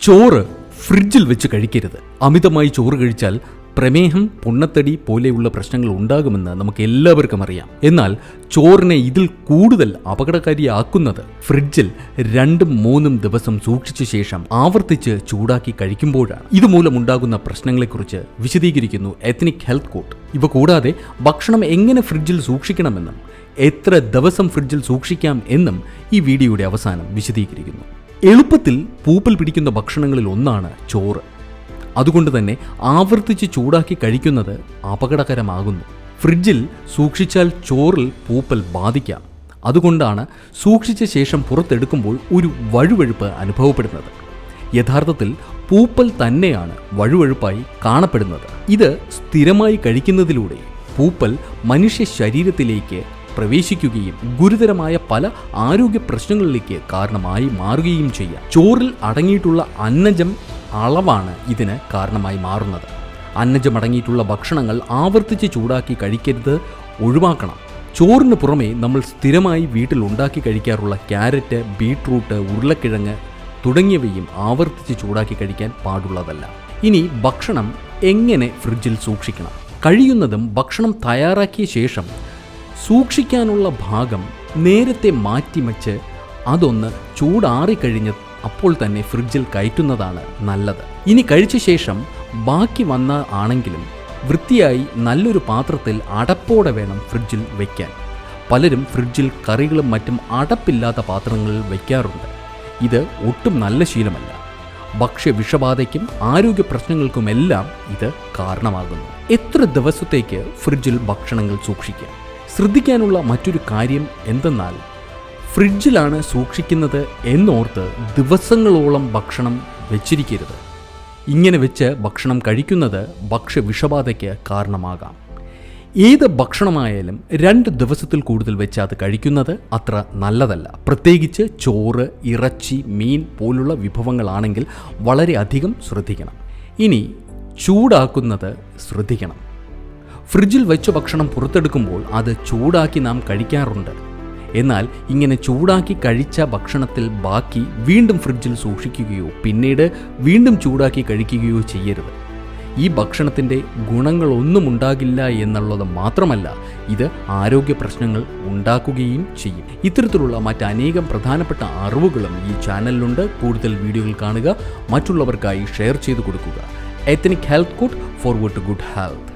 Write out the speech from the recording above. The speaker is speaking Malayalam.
ചോറ് ഫ്രിഡ്ജിൽ വെച്ച് കഴിക്കരുത്. അമിതമായി ചോറ് കഴിച്ചാൽ പ്രമേഹം പൊണ്ണത്തടി പോലെയുള്ള പ്രശ്നങ്ങൾ ഉണ്ടാകുമെന്ന് നമുക്ക് എല്ലാവർക്കും അറിയാം. എന്നാൽ ചോറിനെ ഇതിൽ കൂടുതൽ അപകടകാരിയാക്കുന്നത് ഫ്രിഡ്ജിൽ രണ്ടും മൂന്നും ദിവസം സൂക്ഷിച്ച ശേഷം ആവർത്തിച്ച് ചൂടാക്കി കഴിക്കുമ്പോഴാണ്. ഇതുമൂലം ഉണ്ടാകുന്ന പ്രശ്നങ്ങളെക്കുറിച്ച് വിശദീകരിക്കുന്നു എത്നിക് ഹെൽത്ത് കോട്ട് ഇവ കൂടാതെ ഭക്ഷണം എങ്ങനെ ഫ്രിഡ്ജിൽ സൂക്ഷിക്കണമെന്നും എത്ര ദിവസം ഫ്രിഡ്ജിൽ സൂക്ഷിക്കാം എന്നും ഈ വീഡിയോയുടെ അവസാനം വിശദീകരിക്കുന്നു. എളുപ്പത്തിൽ പൂപ്പൽ പിടിക്കുന്ന ഭക്ഷണങ്ങളിൽ ഒന്നാണ് ചോറ്. അതുകൊണ്ട് തന്നെ ആവർത്തിച്ച് ചൂടാക്കി കഴിക്കുന്നത് അപകടകരമാകുന്നു. ഫ്രിഡ്ജിൽ സൂക്ഷിച്ചാൽ ചോറിൽ പൂപ്പൽ ബാധിക്കാം. അതുകൊണ്ടാണ് സൂക്ഷിച്ച ശേഷം പുറത്തെടുക്കുമ്പോൾ ഒരു വഴുവഴുപ്പ് അനുഭവപ്പെടുന്നത്. യഥാർത്ഥത്തിൽ പൂപ്പൽ തന്നെയാണ് വഴുവഴുപ്പായി കാണപ്പെടുന്നത്. ഇത് സ്ഥിരമായി കഴിക്കുന്നതിലൂടെ പൂപ്പൽ മനുഷ്യ ശരീരത്തിലേക്ക് പ്രവേശിക്കുകയും ഗുരുതരമായ പല ആരോഗ്യ പ്രശ്നങ്ങളിലേക്ക് കാരണമായി മാറുകയും ചെയ്യാം. ചോറിൽ അടങ്ങിയിട്ടുള്ള അന്നജം അളവാണ് ഇതിന് കാരണമായി മാറുന്നത്. അന്നജം അടങ്ങിയിട്ടുള്ള ഭക്ഷണങ്ങൾ ആവർത്തിച്ച് ചൂടാക്കി കഴിക്കരുത് ഒഴിവാക്കണം. ചോറിന് പുറമേ നമ്മൾ സ്ഥിരമായി വീട്ടിൽ ഉണ്ടാക്കി കഴിക്കാറുള്ള ക്യാരറ്റ് ബീട്രൂട്ട് ഉരുളക്കിഴങ്ങ് തുടങ്ങിയവയും ആവർത്തിച്ച് ചൂടാക്കി കഴിക്കാൻ പാടുള്ളതല്ല. ഇനി ഭക്ഷണം എങ്ങനെ ഫ്രിഡ്ജിൽ സൂക്ഷിക്കണം? കഴിയുന്നതും ഭക്ഷണം തയ്യാറാക്കിയ ശേഷം സൂക്ഷിക്കാനുള്ള ഭാഗം നേരത്തെ മാറ്റിമച്ച് അതൊന്ന് ചൂടാറിക്കഴിഞ്ഞ് അപ്പോൾ തന്നെ ഫ്രിഡ്ജിൽ കയറ്റുന്നതാണ് നല്ലത്. ഇനി കഴിച്ച ശേഷം ബാക്കി വന്ന ആണെങ്കിലും വൃത്തിയായി നല്ലൊരു പാത്രത്തിൽ അടപ്പോടെ വേണം ഫ്രിഡ്ജിൽ വയ്ക്കാൻ പലരും ഫ്രിഡ്ജിൽ കറികളും മറ്റും അടപ്പില്ലാത്ത പാത്രങ്ങളിൽ വയ്ക്കാറുണ്ട് ഇത് ഒട്ടും നല്ല ശീലമല്ല. ഭക്ഷ്യ വിഷബാധയ്ക്കും ആരോഗ്യ പ്രശ്നങ്ങൾക്കുമെല്ലാം ഇത് കാരണമാകുന്നു. എത്ര ദിവസത്തേക്ക് ഫ്രിഡ്ജിൽ ഭക്ഷണങ്ങൾ സൂക്ഷിക്കാം? ശ്രദ്ധിക്കാനുള്ള മറ്റൊരു കാര്യം എന്തെന്നാൽ ഫ്രിഡ്ജിലാണ് സൂക്ഷിക്കുന്നത് എന്നോർത്ത് ദിവസങ്ങളോളം ഭക്ഷണം വെച്ചിരിക്കരുത്. ഇങ്ങനെ വെച്ച് ഭക്ഷണം കഴിക്കുന്നത് ഭക്ഷ്യ വിഷബാധയ്ക്ക് കാരണമാകാം. ഏത് ഭക്ഷണമായാലും രണ്ട് ദിവസത്തിൽ കൂടുതൽ വെച്ച് അത് കഴിക്കുന്നത് അത്ര നല്ലതല്ല. പ്രത്യേകിച്ച് ചോറ് ഇറച്ചി മീൻ പോലുള്ള വിഭവങ്ങളാണെങ്കിൽ വളരെയധികം ശ്രദ്ധിക്കണം. ഇനി ചൂടാക്കുന്നത് ശ്രദ്ധിക്കണം. ഫ്രിഡ്ജിൽ വെച്ച ഭക്ഷണം പുറത്തെടുക്കുമ്പോൾ അത് ചൂടാക്കി നാം കഴിക്കാറുണ്ട്. എന്നാൽ ഇങ്ങനെ ചൂടാക്കി കഴിച്ച ഭക്ഷണത്തിൽ ബാക്കി വീണ്ടും ഫ്രിഡ്ജിൽ സൂക്ഷിക്കുകയോ പിന്നീട് വീണ്ടും ചൂടാക്കി കഴിക്കുകയോ ചെയ്യരുത്. ഈ ഭക്ഷണത്തിന്റെ ഗുണങ്ങളൊന്നും ഉണ്ടാകില്ല എന്നുള്ളത് മാത്രമല്ല ഇത് ആരോഗ്യ പ്രശ്നങ്ങൾ ഉണ്ടാക്കുകയും ചെയ്യും. ഇത്തരത്തിലുള്ള മറ്റനേകം പ്രധാനപ്പെട്ട അറിവുകളും ഈ ചാനലിലുണ്ട്. കൂടുതൽ വീഡിയോകൾ കാണുക മറ്റുള്ളവർക്കായി ഷെയർ ചെയ്തു കൊടുക്കുക. Ethnic health court forward to good health